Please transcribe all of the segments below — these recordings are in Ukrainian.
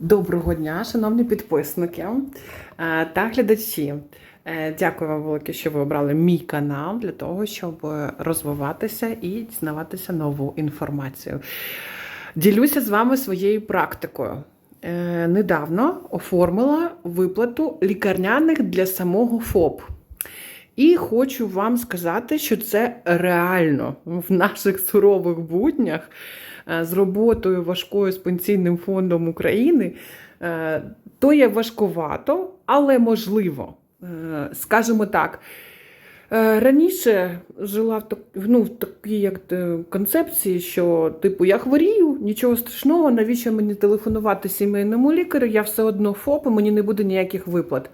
Доброго дня, шановні підписники е, та глядачі. Е, Дякую вам велике, що ви обрали мій канал для того, щоб розвиватися і дізнаватися нову інформацію. Ділюся з вами своєю практикою. Е, Недавно оформила виплату лікарняних для самого ФОП. І хочу вам сказати, що це реально в наших сурових буднях з роботою важкою з пенсійним фондом України. е, То є важкувато, але можливо. Е, Скажімо так. е, Раніше жила в так, ну, в такій як е, концепції, що типу я хворію, нічого страшного, навіщо мені телефонувати сімейному лікарю? Я все одно ФОП, і мені не буде ніяких виплат.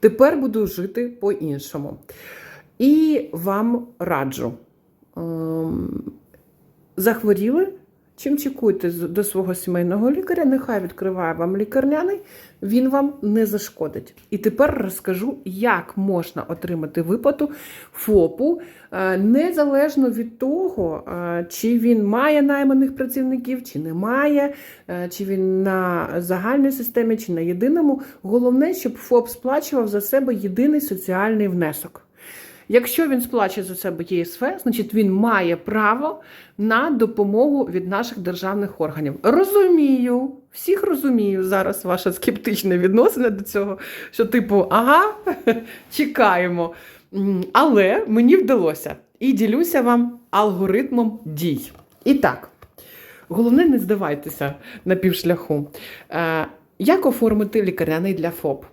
Тепер буду жити по-іншому. І вам раджу. ем, Захворіли? Чим чекуйте до свого сімейного лікаря, нехай відкриває вам лікарняний, він вам не зашкодить. І тепер розкажу, як можна отримати виплату ФОПу, е, незалежно від того, е, чи він має найманих працівників, чи не має, е, чи він на загальній системі, чи на єдиному. Головне, щоб ФОП сплачував за себе єдиний соціальний внесок. Якщо він сплачує за себе ЄСВ, значить він має право на допомогу від наших державних органів. Розумію, всіх розумію зараз ваше скептичне відношення до цього, що типу, ага, чекаємо. Але мені вдалося і ділюся вам алгоритмом дій. І так, головне, не здавайтеся на півшляху. Е, Як оформити лікарняний для ФОП?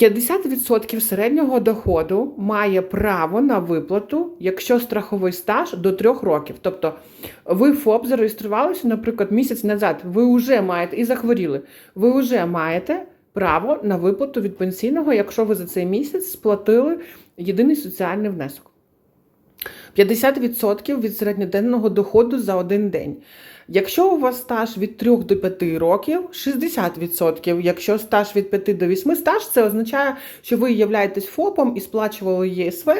50% середнього доходу має право на виплату, якщо страховий стаж до 3 років. Тобто ви ФОП зареєструвалися, наприклад, місяць назад, ви вже маєте і захворіли, ви вже маєте право на виплату від пенсійного, якщо ви за цей місяць сплатили єдиний соціальний внесок. 50% від середньоденного доходу за один день. Якщо у вас стаж від 3 до 5 років, 60%. Якщо стаж від 5 до 8, стаж це означає, що ви являєтесь ФОПом і сплачували ЄСВ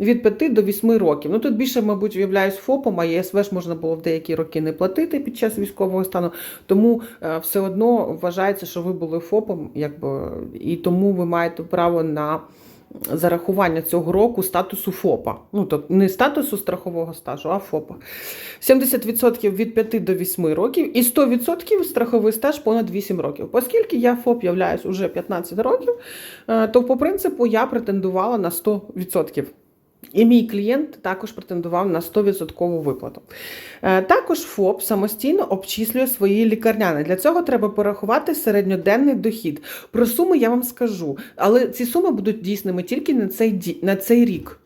від 5 до 8 років. Ну тут більше, мабуть, являюсь ФОПом, а ЄСВ ж можна було в деякі роки не платити під час військового стану. Тому е, все одно вважається, що ви були ФОПом, якби, і тому ви маєте право на зарахування цього року статусу ФОПа. Ну, тобто не статусу страхового стажу, а ФОПа. 70% від 5 до 8 років і 100% страховий стаж понад 8 років. Оскільки я ФОП являюсь уже 15 років, е, то по принципу я претендувала на 100%. І мій клієнт також претендував на 100% виплату. Е, Також ФОП самостійно обчислює свої лікарняни. Для цього треба порахувати середньоденний дохід. Про суми я вам скажу, але ці суми будуть дійсними тільки на цей, на цей рік.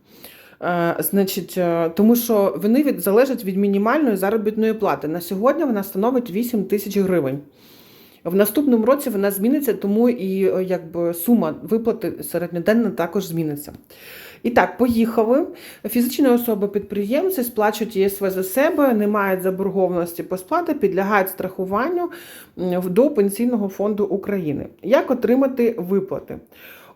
Е, Значить, е, тому що вони від, залежать від мінімальної заробітної плати. На сьогодні вона становить 8 тисяч гривень. В наступному році вона зміниться, тому і якби сума виплати середньоденна також зміниться. І так, поїхали. Фізичні особи-підприємці сплачують ЄСВ за себе, не мають заборгованості по сплаті, підлягають страхуванню до Пенсійного фонду України. Як отримати виплати?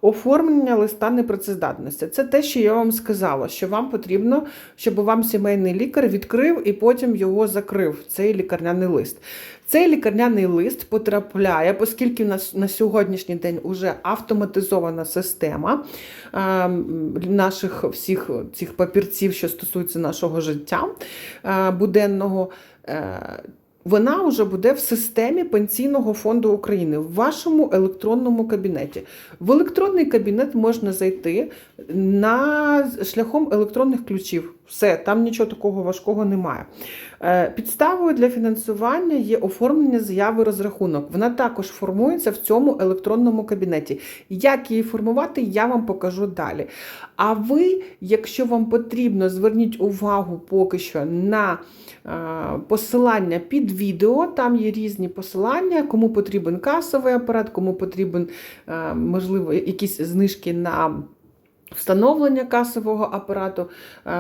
Оформлення листа непрацездатності. Це те, що я вам сказала, що вам потрібно, щоб вам сімейний лікар відкрив і потім його закрив, цей лікарняний лист. Цей лікарняний лист потрапляє, оскільки на сьогоднішній день вже автоматизована система е, наших всіх цих папірців, що стосуються нашого життя е, буденного. е, Вона вже буде в системі Пенсійного фонду України в вашому електронному кабінеті. В електронний кабінет можна зайти на шляхом електронних ключів. Все, там нічого такого важкого немає. Е, Підставою для фінансування є оформлення заяви розрахунок. Вона також формується в цьому електронному кабінеті. Як її формувати, я вам покажу далі. А ви, якщо вам потрібно, зверніть увагу поки що на е, посилання під відео. Там є різні посилання, кому потрібен касовий апарат, кому потрібен, е, можливо, якісь знижки на. Встановлення касового апарату е,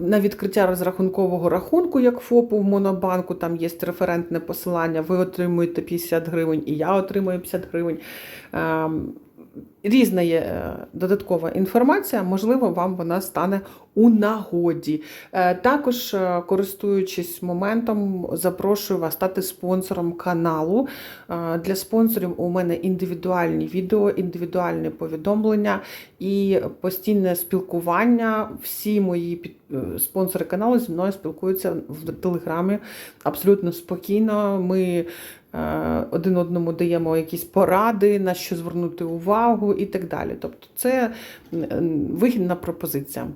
на відкриття розрахункового рахунку, як ФОПу в Монобанку, там є референтне посилання, ви отримуєте 50 гривень, і я отримую 50 гривень. Е, Різна є е, додаткова інформація, можливо, вам вона стане у нагоді. Е, Також, е, користуючись моментом, запрошую вас стати спонсором каналу. Е, Для спонсорів у мене індивідуальні відео, індивідуальні повідомлення і постійне спілкування. Всі мої спонсори каналу зі мною спілкуються в телеграмі абсолютно спокійно. Ми один одному даємо якісь поради, на що звернути увагу і так далі. Тобто, це вигідна пропозиція.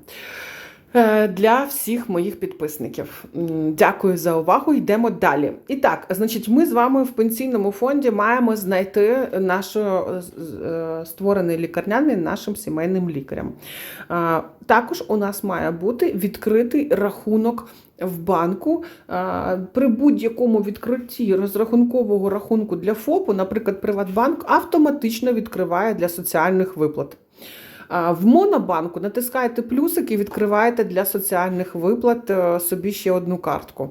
Е, Для всіх моїх підписників. Дякую за увагу. Йдемо далі. І так, значить, ми з вами в пенсійному фонді маємо знайти нашу е, створений лікарняний нашим сімейним лікарям. Е, Також у нас має бути відкритий рахунок в банку. При будь-якому відкритті розрахункового рахунку для ФОПу, наприклад, Приватбанк автоматично відкриває для соціальних виплат. В Монобанку натискаєте плюсик і відкриваєте для соціальних виплат е, собі ще одну картку.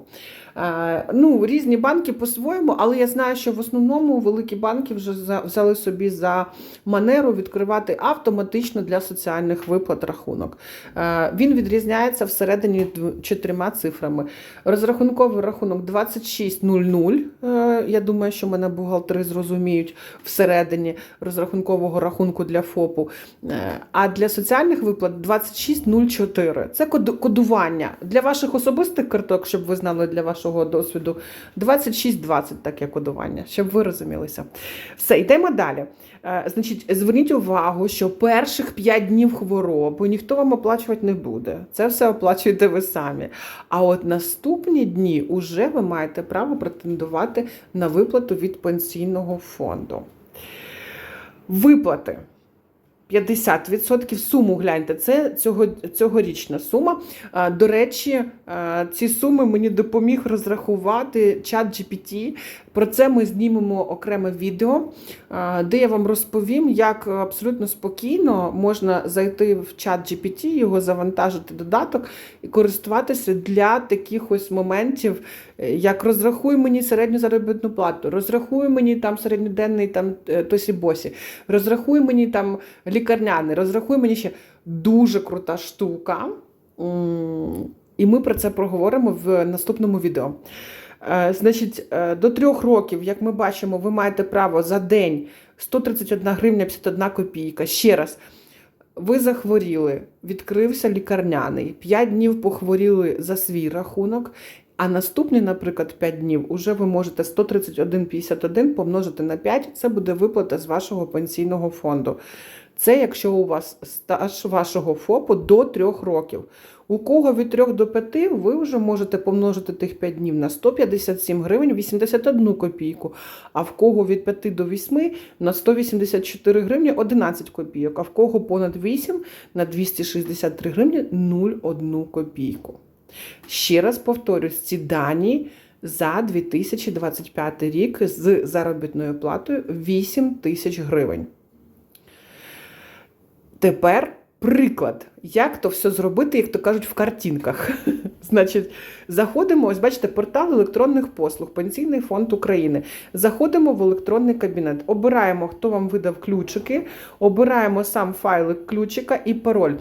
Е, Ну, різні банки по-своєму, але я знаю, що в основному великі банки вже взяли собі за манеру відкривати автоматично для соціальних виплат рахунок. Е, Він відрізняється всередині чотирма цифрами. Розрахунковий рахунок 2600. е, Я думаю, що мене бухгалтери зрозуміють всередині розрахункового рахунку для ФОПу. А для соціальних виплат 2604. Це кодування для ваших особистих карток, щоб ви знали для вашого досвіду. 2620 таке кодування, щоб ви розумілися. Все, йдемо далі. Е, Значить, зверніть увагу, що перших 5 днів хвороби ніхто вам оплачувати не буде. Це все оплачуєте ви самі. А от наступні дні уже ви маєте право претендувати на виплату від пенсійного фонду. Виплати. 50% суму гляньте, це цього, цьогорічна сума. До речі, ці суми мені допоміг розрахувати чат GPT. Про це ми знімемо окреме відео, де я вам розповім, як абсолютно спокійно можна зайти в чат GPT, його завантажити додаток і користуватися для таких ось моментів, як розрахуй мені середню заробітну плату, розрахуй мені там середньоденний там е, тосі-босі, розрахуй мені там лікарняний, розрахуй мені ще дуже крута штука. І ми про це проговоримо в наступному відео. Е, Значить, е, до трьох років, як ми бачимо, ви маєте право за день 131 гривня 51 копійка. Ще раз, ви захворіли, відкрився лікарняний, 5 днів похворіли за свій рахунок. А наступні, наприклад, 5 днів, уже ви можете 131,51 помножити на 5, це буде виплата з вашого пенсійного фонду. Це якщо у вас стаж вашого ФОПу до 3 років. У кого від 3 до 5, ви вже можете помножити тих 5 днів на 157 гривень 81 копійку, а в кого від 5 до 8 на 184 гривні 11 копійок, а в кого понад 8 на 263 гривні 0,1 копійку. Ще раз повторюсь, ці дані за 2025 рік з заробітною платою 8 тисяч гривень. Тепер приклад, як то все зробити, як то кажуть, в картинках. Значить, заходимо, ось бачите, портал електронних послуг, Пенсійний фонд України. Заходимо в електронний кабінет, обираємо, хто вам видав ключики, обираємо сам файлик ключика і пароль.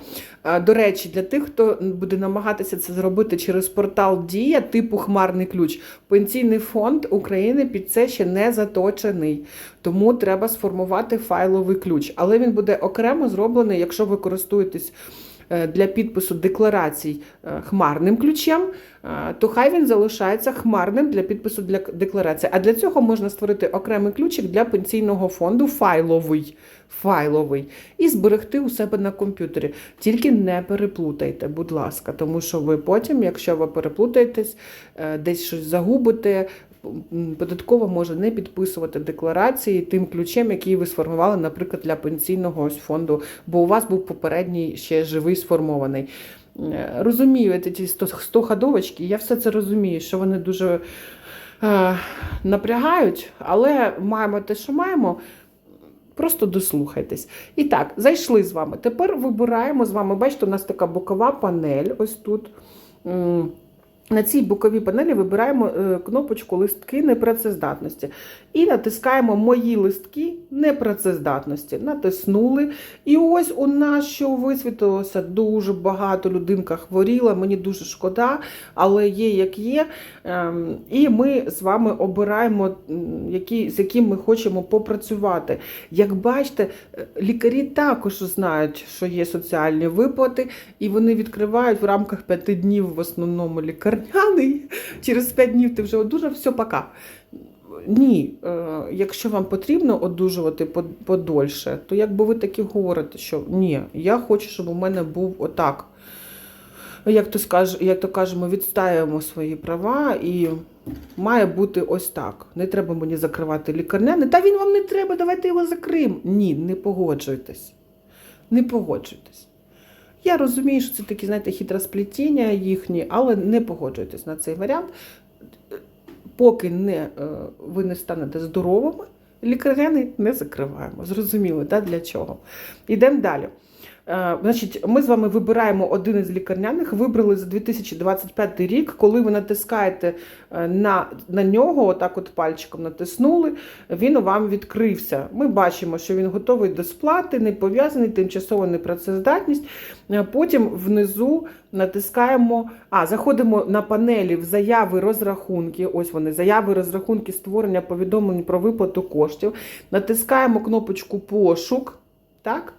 До речі, для тих, хто буде намагатися це зробити через портал Дія типу хмарний ключ, Пенсійний фонд України під це ще не заточений. Тому треба сформувати файловий ключ. Але він буде окремо зроблений, якщо ви користуєтесь для підпису декларацій е, хмарним ключем, е, то хай він залишається хмарним для підпису для декларації. А для цього можна створити окремий ключик для пенсійного фонду файловий. Файловий і зберегти у себе на комп'ютері. Тільки не переплутайте, будь ласка, тому що ви потім, якщо ви переплутаєтесь, е, десь щось загубите, м, податково може не підписувати декларації тим ключем, який ви сформували, наприклад, для пенсійного ось фонду, бо у вас був попередній ще живий сформований. Е, Розумію, ці 100 100 ходовочки, я все це розумію, що вони дуже е, напрягають, але маємо те, що маємо. Просто дослухайтесь. І так, зайшли з вами. Тепер вибираємо з вами. Бачите, у нас така бокова панель ось тут. На цій боковій панелі вибираємо е, кнопочку листки непрацездатності і натискаємо Мої листки непрацездатності. Натиснули. І ось у нас що висвітилося дуже багато людинка хворіла. Мені дуже шкода, але є як є. Ем, І ми з вами обираємо, з яким ми хочемо попрацювати. Як бачите, е, лікарі також знають, що є соціальні виплати, і вони відкривають в рамках п'яти днів в основному лікарняний. Через п'ять днів ти вже одужав, все, пока. Ні, е, якщо вам потрібно одужувати подольше, то якби ви таки говорите, що ні, я хочу, щоб у мене був отак. Як то, скаж, як то кажемо, відстаємо свої права і має бути ось так. Не треба мені закривати лікарняний. Та він вам не треба, давайте його закриємо. Ні, не погоджуйтесь. Не погоджуйтесь. Я розумію, що це такі, знаєте, хитросплетіння їхні, але не погоджуйтесь на цей варіант. Поки не, е, ви не станете здоровими, лікарняни не закриваємо. Зрозуміло, да, для чого? Йдемо далі. Е, Значить, ми з вами вибираємо один із лікарняних, вибрали за 2025 рік, коли ви натискаєте е, на, на нього, отак от пальчиком натиснули, він вам відкрився. Ми бачимо, що він готовий до сплати, не пов'язаний, тимчасова непрацездатність. Е, Потім внизу натискаємо, а, заходимо на панелі в заяви розрахунки. Ось вони, заяви розрахунки створення повідомлень про виплату коштів. Натискаємо кнопочку пошук. Так?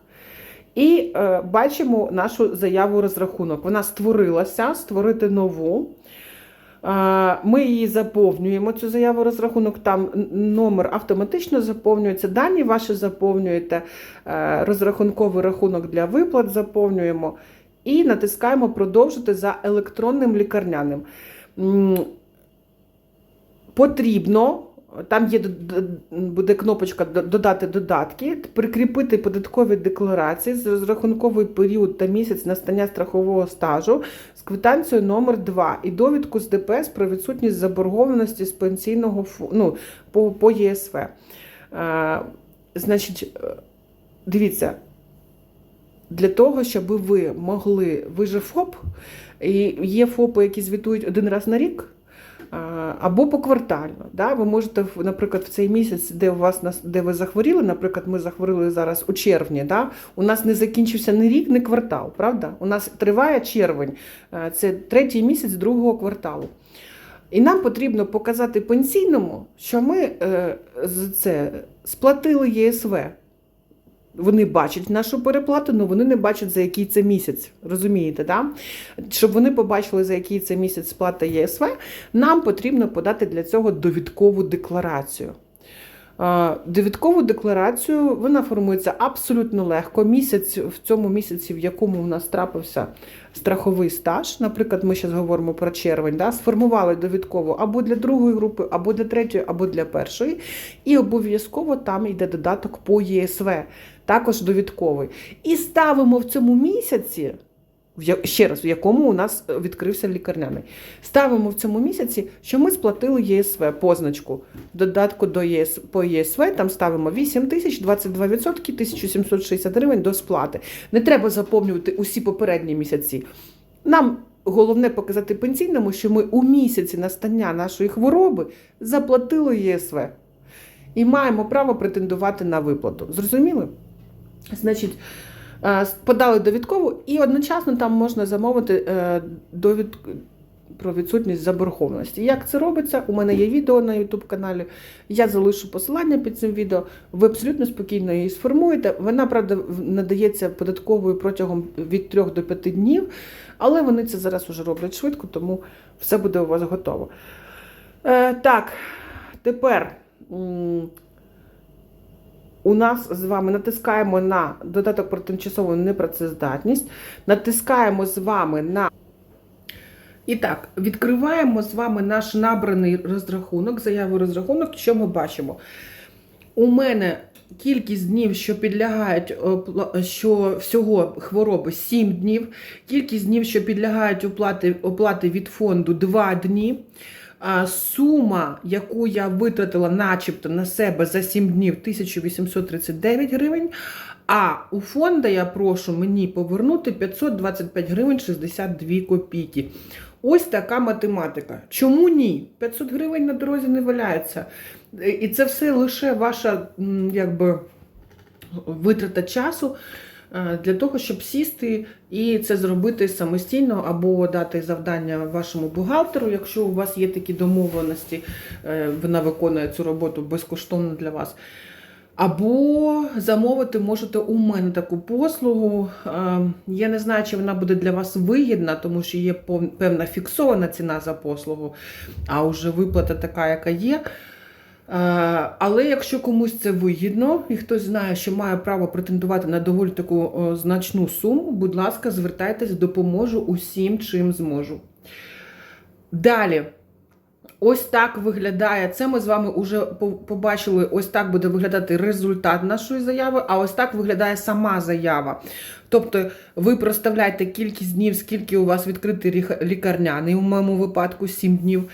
І е, бачимо нашу заяву розрахунок. Вона створилася, створити нову. Е, Ми її заповнюємо, цю заяву розрахунок. Там номер автоматично заповнюється, дані ваші заповнюєте, е, розрахунковий рахунок для виплат заповнюємо і натискаємо продовжити за електронним лікарняним. Потрібно. Там є буде кнопочка додати додатки, прикріпити податкові декларації з розрахунковий період та місяць настання страхового стажу з квитанцією номер 2 і довідку з ДПС про відсутність заборгованості з пенсійного ну, по, по ЄСВ. Е, значить, е, дивіться, для того, щоб ви могли, ви же ФОП, і є ФОПи, які звітують один раз на рік. Або поквартально. Да? Ви можете, наприклад, в цей місяць, де у вас де ви захворіли, наприклад, ми захворіли зараз у червні. Да? У нас не закінчився ні рік, ні квартал, правда? У нас триває червень, е, це третій місяць другого кварталу. І нам потрібно показати пенсійному, що ми е, це сплатили ЄСВ. Вони бачать нашу переплату, але вони не бачать, за який це місяць. Розумієте, да? Щоб вони побачили, за який це місяць сплата ЄСВ, нам потрібно подати для цього довідкову декларацію. Довідкову декларацію вона формується абсолютно легко. Місяць в цьому місяці, в якому у нас трапився страховий стаж, наприклад, ми зараз говоримо про червень, да, сформували довідкову або для другої групи, або для третьої, або для першої. І обов'язково там йде додаток по ЄСВ, також довідковий. І ставимо в цьому місяці. Ще раз, в якому у нас е, відкрився лікарняний. Ставимо в цьому місяці, що ми сплатили ЄСВ позначку. В додатку до ЄС, по ЄСВ там ставимо 8 тисяч, 22%, 1760 гривень до сплати. Не треба заповнювати усі попередні місяці. Нам головне показати пенсійному, що ми у місяці настання нашої хвороби заплатили ЄСВ і маємо право претендувати на виплату. Зрозуміли? Значить, е, подали довідкову, і одночасно там можна замовити е, довід про відсутність заборгованості. Як це робиться? У мене є відео на YouTube каналі. Я залишу посилання під цим відео. Ви абсолютно спокійно її сформуєте. Вона, правда, надається податковою протягом від 3 до 5 днів, але вони це зараз уже роблять швидко, тому все буде у вас готово. Е, так, тепер. У нас з вами натискаємо на додаток про тимчасову непрацездатність, натискаємо з вами на. І так, відкриваємо з вами наш набраний розрахунок, заяву розрахунок. Що ми бачимо? У мене кількість днів, що підлягають що всього хвороби 7 днів, кількість днів, що підлягають оплати, оплати від фонду 2 дні. Сума, яку я витратила начебто на себе за 7 днів 1839 гривень. А у фонда я прошу мені повернути 525 гривень 62 копійки. Ось така математика. Чому ні? 500 гривень на дорозі не валяється. І це все лише ваша якби, витрата часу для того, щоб сісти і це зробити самостійно або дати завдання вашому бухгалтеру, якщо у вас є такі домовленості, е, вона виконує цю роботу безкоштовно для вас. Або замовити можете у мене таку послугу. Е, Я не знаю, чи вона буде для вас вигідна, тому що є певна фіксована ціна за послугу, а вже виплата така, яка є. Е, Але якщо комусь це вигідно, і хтось знає, що має право претендувати на доволі таку значну суму, будь ласка, звертайтесь, допоможу усім, чим зможу. Далі. Ось так виглядає. Це ми з вами вже побачили. Ось так буде виглядати результат нашої заяви, а ось так виглядає сама заява. Тобто ви проставляєте кількість днів, скільки у вас відкритий лікарняний, у моєму випадку 7 днів.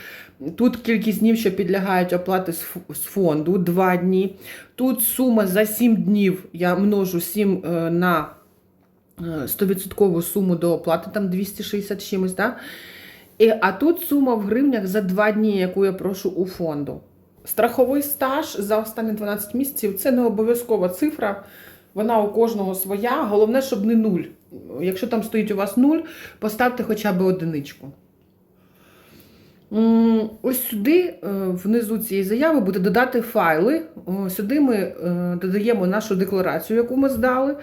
Тут кількість днів, що підлягають оплати з фонду 2 дні. Тут сума за 7 днів я множу 7 е, на е, 100% суму до оплати, там 260 чимось, да? І, а тут сума в гривнях за 2 дні, яку я прошу у фонду. Страховий стаж за останні 12 місяців це не обов'язкова цифра. Вона у кожного своя. Головне, щоб не нуль. Якщо там стоїть у вас нуль, поставте хоча б одиничку. Ось сюди, е, внизу цієї заяви, буде додати файли. Сюди ми е, додаємо нашу декларацію, яку ми здали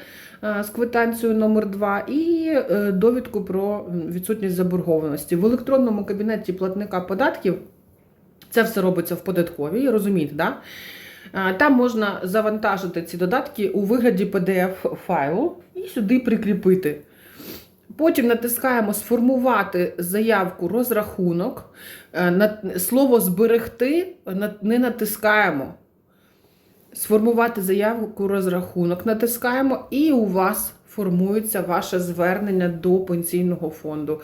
е, з квитанцією номер 2 і довідку про відсутність заборгованості. В електронному кабінеті платника податків це все робиться в податковій, розумієте, да? Там можна завантажити ці додатки у вигляді PDF-файлу і сюди прикріпити. Потім натискаємо Сформувати заявку розрахунок. Е, Слово зберегти не натискаємо. Сформувати заявку розрахунок натискаємо, і у вас формується ваше звернення до пенсійного фонду.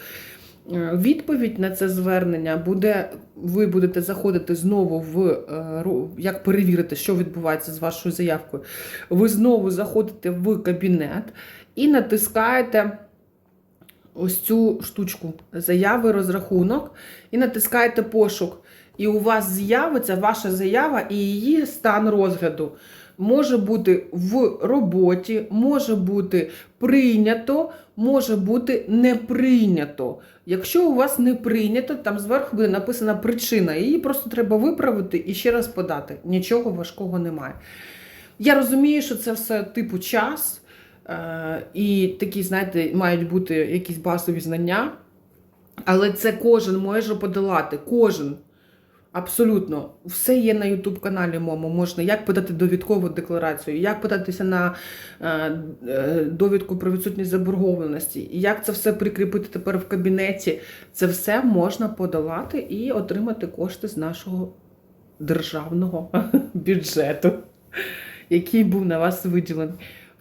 Е, Відповідь на це звернення буде, ви будете заходити знову в е, як перевірити, що відбувається з вашою заявкою. Ви знову заходите в кабінет і натискаєте ось цю штучку заяви розрахунок і натискаєте пошук. І у вас з'явиться ваша заява і її стан розгляду. Може бути в роботі, може бути прийнято, може бути не прийнято. Якщо у вас не прийнято, там зверху буде написана причина. Її просто треба виправити і ще раз подати. Нічого важкого немає. Я розумію, що це все типу час. Е, І такі, знаєте, мають бути якісь базові знання. Але це кожен може подолати. Кожен. Абсолютно. Все є на YouTube каналі Момо. Можна як подати довідкову декларацію, як податися на е, е, довідку про відсутність заборгованості, як це все прикріпити тепер в кабінеті. Це все можна подолати і отримати кошти з нашого державного бюджету, який був на вас виділений.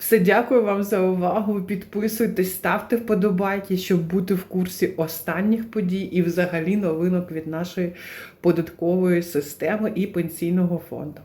Все, дякую вам за увагу. Підписуйтесь, ставте вподобайки, щоб бути в курсі останніх подій і взагалі новинок від нашої податкової системи і пенсійного фонду.